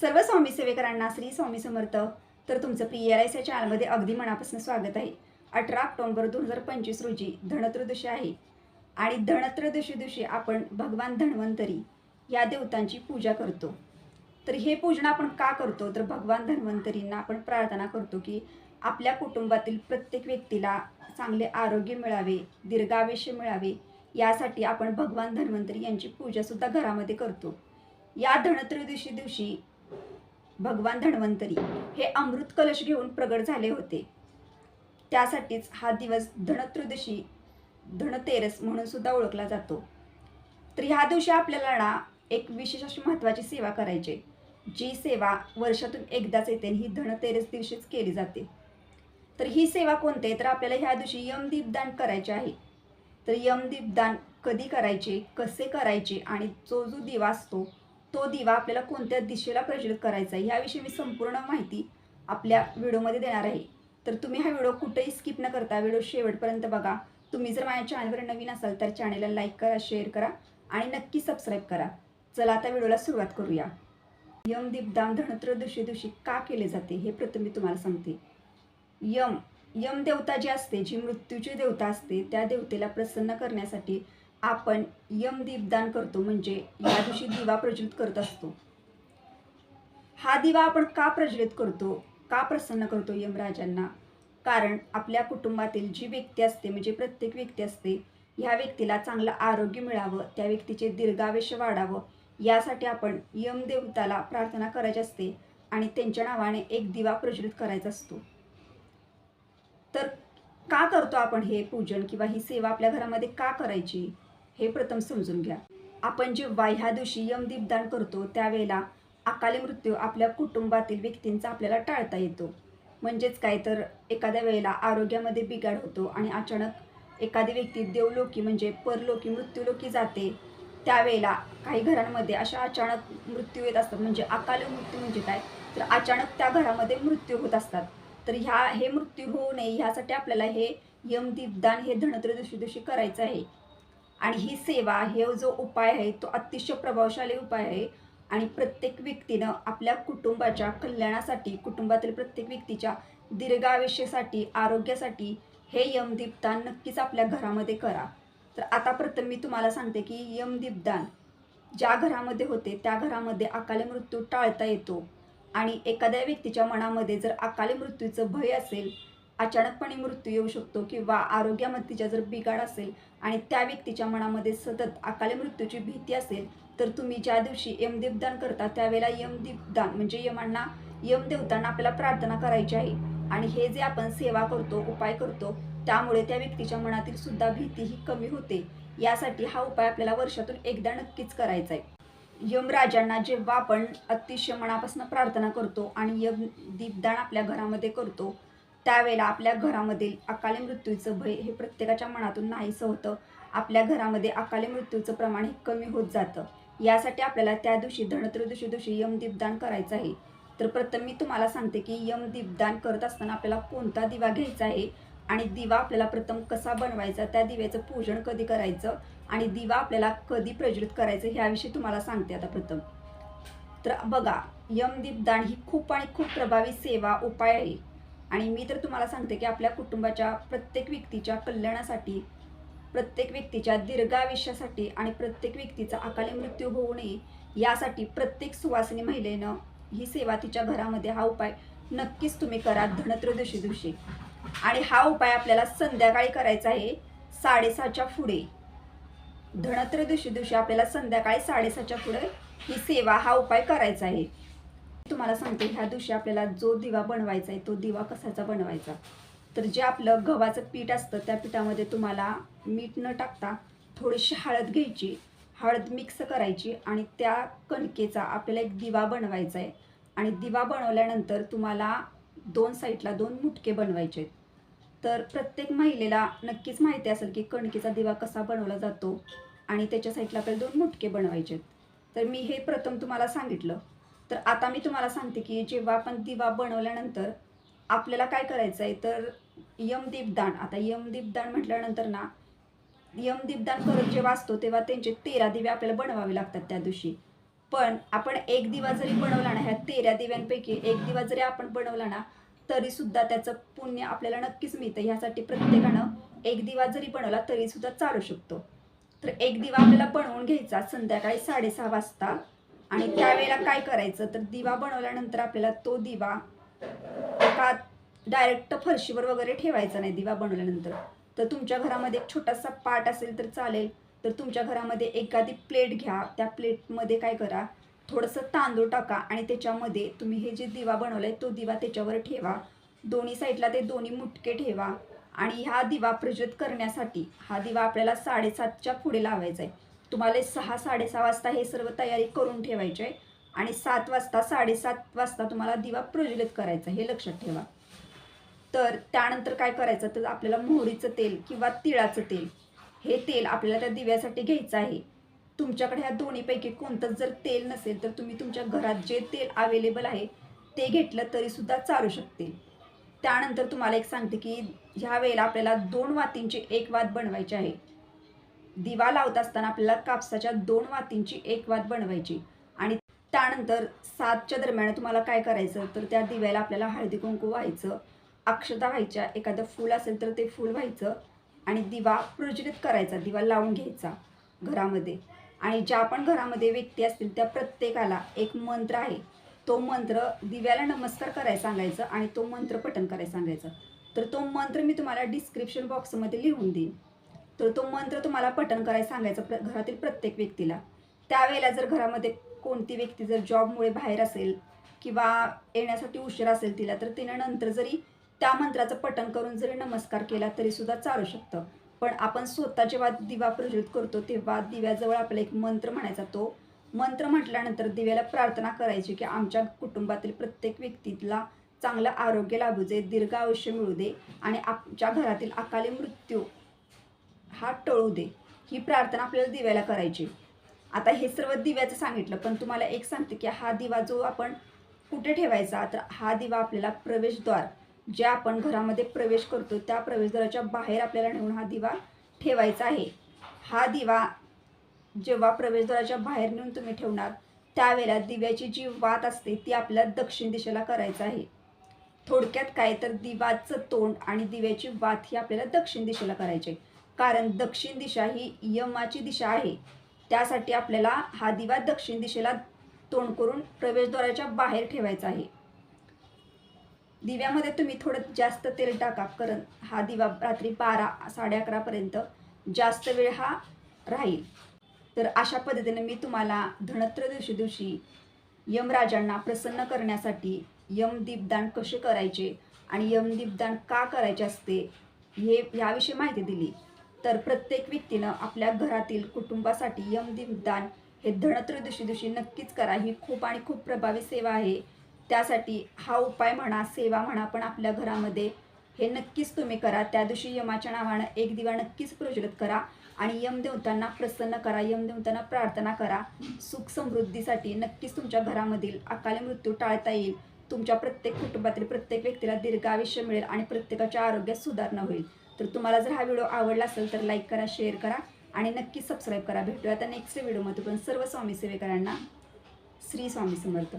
सर्व स्वामी सेवेकरांना श्री स्वामी समर्थ. तर तुमचं पी एल आय या चॅनलमध्ये अगदी मनापासून स्वागत आहे. अठरा ऑक्टोंबर दोन हजार पंचवीस रोजी धनत्रदशी आहे. आणि धनत्रदशी दिवशी आपण भगवान धन्वंतरी या देवतांची पूजा करतो. तर हे पूजन आपण का करतो? तर भगवान धन्वंतरींना आपण प्रार्थना करतो की आपल्या कुटुंबातील प्रत्येक व्यक्तीला चांगले आरोग्य मिळावे दीर्घायुष्य मिळावे. यासाठी आपण भगवान धन्वंतरी यांची पूजासुद्धा घरामध्ये करतो. या धनत्रयोदशी दिवशी भगवान धन्वंतरी हे अमृत कलश घेऊन प्रगट झाले होते. त्यासाठीच हा दिवस धनत्रयोदशी धनतेरस म्हणून सुद्धा ओळखला जातो. तर ह्या दिवशी आपल्याला ना एक विशेष अशी महत्त्वाची सेवा करायची जी सेवा वर्षातून एकदाच येते ही धनतेरस दिवशीच केली जाते. तर ही सेवा कोणते आहे? तर आपल्याला ह्या दिवशी यमदीपदान करायचे आहे. तर यमदीपदान कधी करायचे कसे करायचे आणि जो जो दिवा असतो तो दिवा आपल्याला कोणत्या दिशेला प्रज्वलित करायचा आहे याविषयी मी संपूर्ण माहिती आपल्या व्हिडिओमध्ये देणार आहे. तर तुम्ही हा व्हिडिओ कुठेही स्किप न करता व्हिडिओ शेवटपर्यंत बघा. तुम्ही जर माझ्या चॅनलवर नवीन असाल तर चॅनलला लाईक करा शेअर करा आणि नक्की सबस्क्राईब करा. चला आता व्हिडिओला सुरुवात करूया. यम दीपदान धनत्रयोदशी दिवशी का केले जाते हे प्रथम मी तुम्हाला सांगते. यम यम देवता जी असते जी मृत्यूची देवता असते त्या देवतेला प्रसन्न करण्यासाठी आपण यमदीपदान करतो म्हणजे या दिवशी दिवा प्रज्वलित करत असतो. हा दिवा आपण का प्रज्वलित करतो? का प्रसन्न करतो यमराजांना कारण आपल्या कुटुंबातील जी व्यक्ती असते म्हणजे प्रत्येक व्यक्ती असते ह्या व्यक्तीला चांगलं आरोग्य मिळावं त्या व्यक्तीचे दीर्घावेश वाढावं यासाठी आपण यमदेवताला प्रार्थना करायची असते आणि त्यांच्या नावाने एक दिवा प्रज्वलित करायचा असतो. तर का करतो आपण हे पूजन किंवा ही सेवा आपल्या घरामध्ये का करायची? हे प्रथम समजून घ्या. आपण जेव्हा ह्या दिवशी यमदीपदान करतो त्यावेळेला अकाली मृत्यू आपल्या कुटुंबातील व्यक्तींचा आपल्याला टाळता येतो. म्हणजेच काय तर एखाद्या वेळेला आरोग्यामध्ये बिघाड होतो आणि अचानक एखादी व्यक्ती देवलोकी म्हणजे परलोकी मृत्यूलोकी जाते त्यावेळेला काही घरांमध्ये अशा अचानक मृत्यू येत असतात. म्हणजे अकाली मृत्यू म्हणजे काय? तर अचानक त्या घरामध्ये मृत्यू होत असतात. तर ह्या हे मृत्यू होऊ नये ह्यासाठी आपल्याला हे यमदीपदान हे धनत्रयोदशी दिवशी करायचं आहे. आणि ही सेवा हे जो उपाय आहे तो अतिशय प्रभावशाली उपाय आहे. आणि प्रत्येक व्यक्तीनं आपल्या कुटुंबाच्या कल्याणासाठी कुटुंबातील प्रत्येक व्यक्तीच्या दीर्घायुष्यासाठी आरोग्यासाठी हे यमदीपदान नक्कीच आपल्या घरामध्ये करा. तर आता प्रथम मी तुम्हाला सांगते की यमदीपदान ज्या घरामध्ये होते त्या घरामध्ये अकाली मृत्यू टाळता येतो. आणि एखाद्या व्यक्तीच्या मनामध्ये जर अकाली मृत्यूचं भय असेल अचानकपणे मृत्यू येऊ शकतो किंवा आरोग्यामध्ये जर बिघाड असेल आणि त्या व्यक्तीच्या मनामध्ये सतत अकाली मृत्यूची भीती असेल तर तुम्ही ज्या दिवशी यमदीपदान करता त्यावेळेला यमदीपदान म्हणजे यमांना यमदेवतांना आपल्याला प्रार्थना करायची आहे. आणि हे जे आपण सेवा करतो उपाय करतो त्यामुळे त्या व्यक्तीच्या मनातील सुद्धा भीती ही कमी होते. यासाठी हा उपाय आपल्याला वर्षातून एकदा नक्कीच करायचा आहे. यमराजांना जेव्हा आपण अतिशय मनापासून प्रार्थना करतो आणि यम दीपदान आपल्या घरामध्ये करतो त्यावेळेला आपल्या घरामधील अकाली मृत्यूचं भय हे प्रत्येकाच्या मनातून नाहीसं होतं. आपल्या घरामध्ये अकाली मृत्यूचं प्रमाण हे कमी होत जातं. यासाठी आपल्याला त्या दिवशी धनत्रयोदशी दिवशी यमदीपदान करायचं आहे. तर प्रथम मी तुम्हाला सांगते की यमदीपदान करत असताना आपल्याला कोणता दिवा घ्यायचा आहे आणि दिवा आपल्याला प्रथम कसा बनवायचा त्या दिव्याचं पूजन कधी करायचं आणि दिवा आपल्याला कधी प्रज्वलित करायचं ह्याविषयी तुम्हाला सांगते आता प्रथम. तर बघा यमदीपदान ही खूप आणि खूप प्रभावी सेवा उपाय आहे. आणि मी तर तुम्हाला सांगते की आपल्या कुटुंबाच्या प्रत्येक व्यक्तीच्या कल्याणासाठी प्रत्येक व्यक्तीच्या दीर्घायुष्यासाठी आणि प्रत्येक व्यक्तीचा अकाली मृत्यू होऊ नये यासाठी प्रत्येक सुवासिनी महिलेनं ही सेवा तिच्या घरामध्ये हा उपाय नक्कीच तुम्ही करा धनत्रयोदशी दिवशी. आणि हा उपाय आपल्याला संध्याकाळी करायचा आहे साडेसहाच्या पुढे. धनत्रयोदशी दिवशी आपल्याला संध्याकाळी साडेसहाच्या पुढे ही सेवा हा उपाय करायचा आहे. तुम्हाला सांगते ह्या दिवशी आपल्याला जो दिवा बनवायचा आहे तो दिवा कसाचा बनवायचा? तर जे आपलं गव्हाचं पीठ असतं त्या पिठामध्ये तुम्हाला मीठ न टाकता थोडीशी हळद घ्यायची. हळद मिक्स करायची आणि त्या कणकेचा आपल्याला एक दिवा बनवायचा आहे. आणि दिवा बनवल्यानंतर तुम्हाला दोन साईडला दोन मुटके बनवायचे आहेत. तर प्रत्येक महिलेला नक्कीच माहिती असेल की कणकेचा दिवा कसा बनवला जातो आणि त्याच्या साईडला आपल्याला दोन मुटके बनवायचे आहेत. तर मी हे प्रथम तुम्हाला सांगितलं. तर आता मी तुम्हाला सांगते की जेव्हा आपण दिवा बनवल्यानंतर आपल्याला काय करायचं आहे तर यमदीपदान आता यमदीपदान म्हटल्यानंतर ना यमदीपदान परत जेव्हा असतो तेव्हा त्यांचे तेरा दिवे आपल्याला बनवावे लागतात त्या दिवशी. पण आपण एक दिवा जरी बनवला ना ह्या तेरा दिव्यांपैकी एक दिवा जरी आपण बनवला ना तरी सुद्धा त्याचं पुण्य आपल्याला नक्कीच मिळतं. ह्यासाठी प्रत्येकानं एक दिवा जरी बनवला तरी सुद्धा चालू शकतो. तर एक दिवा आपल्याला बनवून घ्यायचा संध्याकाळी साडेसहा वाजता. आणि त्यावेळेला काय करायचं? तर दिवा बनवल्यानंतर आपल्याला तो दिवा एका डायरेक्ट फरशीवर वगैरे ठेवायचा नाही दिवा बनवल्यानंतर. तर तुमच्या घरामध्ये एक छोटासा पाट असेल तर चालेल. तर तुमच्या घरामध्ये एखादी प्लेट घ्या. त्या प्लेटमध्ये काय करा? थोडंसं तांदूळ टाका आणि त्याच्यामध्ये तुम्ही हे जे दिवा बनवलाय तो दिवा त्याच्यावर ठेवा. दोन्ही साईडला ते दोन्ही मुटके ठेवा. आणि हा दिवा प्रज्वलित करण्यासाठी हा दिवा आपल्याला साडेसातच्या पुढे लावायचा आहे. तुम्हाला सहा साडेसहा वाजता हे सर्व तयारी करून ठेवायची आहे. आणि सात वाजता साडेसात वाजता तुम्हाला दिवा प्रज्वलित करायचा हे लक्षात ठेवा. तर त्यानंतर काय करायचं? तर आपल्याला मोहरीचं तेल किंवा तिळाचं तेल हे तेल आपल्याला त्या दिव्यासाठी घ्यायचं आहे. तुमच्याकडे ह्या दोन्हीपैकी कोणतंच जर तेल नसेल तर तुम्ही तुमच्या घरात जे तेल अवेलेबल आहे ते घेतलं तरीसुद्धा चालू शकते. त्यानंतर तुम्हाला एक सांगते की ह्या वेळेला आपल्याला दोन वातींची एक वात बनवायची आहे. दिवा लावत असताना आपल्याला कापसाच्या दोन वातींची एक वात बनवायची. आणि त्यानंतर सातच्या दरम्यान तुम्हाला काय करायचं? तर त्या दिव्याला आपल्याला हळदी कुंकू व्हायचं. अक्षता व्हायच्या एखादं फूल असेल तर ते फूल व्हायचं. आणि दिवा प्रज्वलित करायचा दिवा लावून घ्यायचा घरामध्ये. आणि ज्या पण घरामध्ये व्यक्ती असतील त्या प्रत्येकाला एक मंत्र आहे. तो मंत्र दिव्याला नमस्कार करायला सांगायचं आणि तो मंत्र पठण करायला सांगायचं. तर तो मंत्र मी तुम्हाला डिस्क्रिप्शन बॉक्समध्ये लिहून देईन. तर तो मंत्र तुम्हाला पठण करायला सांगायचा प्र घरातील प्रत्येक व्यक्तीला. त्यावेळेला जर घरामध्ये कोणती व्यक्ती जर जॉबमुळे बाहेर असेल किंवा येण्यासाठी उशीर असेल तिला तर तिने नंतर जरी त्या मंत्राचं पठण करून जरी नमस्कार केला तरीसुद्धा चालू शकतं. पण आपण स्वतः जेव्हा दिवा प्रज्वलित करतो तेव्हा दिव्याजवळ आपला एक मंत्र म्हणायचा. तो मंत्र म्हटल्यानंतर दिव्याला प्रार्थना करायची की आमच्या कुटुंबातील प्रत्येक व्यक्तीला चांगलं आरोग्य लाभू दे दीर्घ आयुष्य मिळू दे आणि आमच्या घरातील अकाली मृत्यू हा टळू दे. ही प्रार्थना आपल्याला दिव्याला करायची. आता हे सर्व दिव्याचं सांगितलं पण तुम्हाला एक सांगते की हा दिवा जो आपण कुठे ठेवायचा तर हा दिवा आपल्याला प्रवेशद्वार जे आपण घरामध्ये प्रवेश करतो त्या प्रवेशद्वाराच्या बाहेर आपल्याला नेऊन हा दिवा ठेवायचा आहे. हा दिवा जेव्हा प्रवेशद्वाराच्या बाहेर नेऊन तुम्ही ठेवणार त्यावेळेला दिव्याची जी वात असते ती आपल्याला दक्षिण दिशेला करायचं आहे. थोडक्यात काय तर दिवाचं तोंड आणि दिव्याची वात ही आपल्याला दक्षिण दिशेला करायची आहे. कारण दक्षिण दिशा ही यमाची दिशा आहे. त्यासाठी आपल्याला हा दिवा दक्षिण दिशेला तोंड करून प्रवेशद्वाराच्या बाहेर ठेवायचा आहे. दिव्यामध्ये तुम्ही थोडं जास्त तेल टाका कारण हा दिवा रात्री बारा साडे अकरापर्यंत जास्त वेळ हा राहील. तर अशा पद्धतीने मी तुम्हाला धनत्रयोदशी दिवशी यमराजांना प्रसन्न करण्यासाठी यमदीपदान कसे करायचे आणि यमदीपदान का करायचे असते हे याविषयी माहिती दिली. तर प्रत्येक व्यक्तीनं आपल्या घरातील कुटुंबासाठी यमदीपदान हे धनत्रयोदशी दिवशी नक्कीच करा. ही खूप आणि खूप प्रभावी सेवा आहे. त्यासाठी हा उपाय म्हणा सेवा म्हणा पण आपल्या घरामध्ये हे नक्कीच तुम्ही करा. त्या दिवशी यमाच्या नावानं एक दिवा नक्कीच प्रज्वलित करा आणि यमदेवतांना प्रसन्न करा यमदेवतांना प्रार्थना करा. सुख समृद्धीसाठी नक्कीच तुमच्या घरामधील अकाली मृत्यू टाळता येईल. तुमच्या प्रत्येक कुटुंबातील प्रत्येक व्यक्तीला दीर्घ आयुष्य मिळेल आणि प्रत्येकाच्या आरोग्यात सुधारणा होईल. तर तुम्हाला जर हा व्हिडिओ आवडला असेल तर लाईक करा शेअर करा आणि नक्की सबस्क्राईब करा. भेटूया आता नेक्स्ट व्हिडिओमध्ये पण. सर्व स्वामी सेवेकरांना श्री स्वामी समर्थ.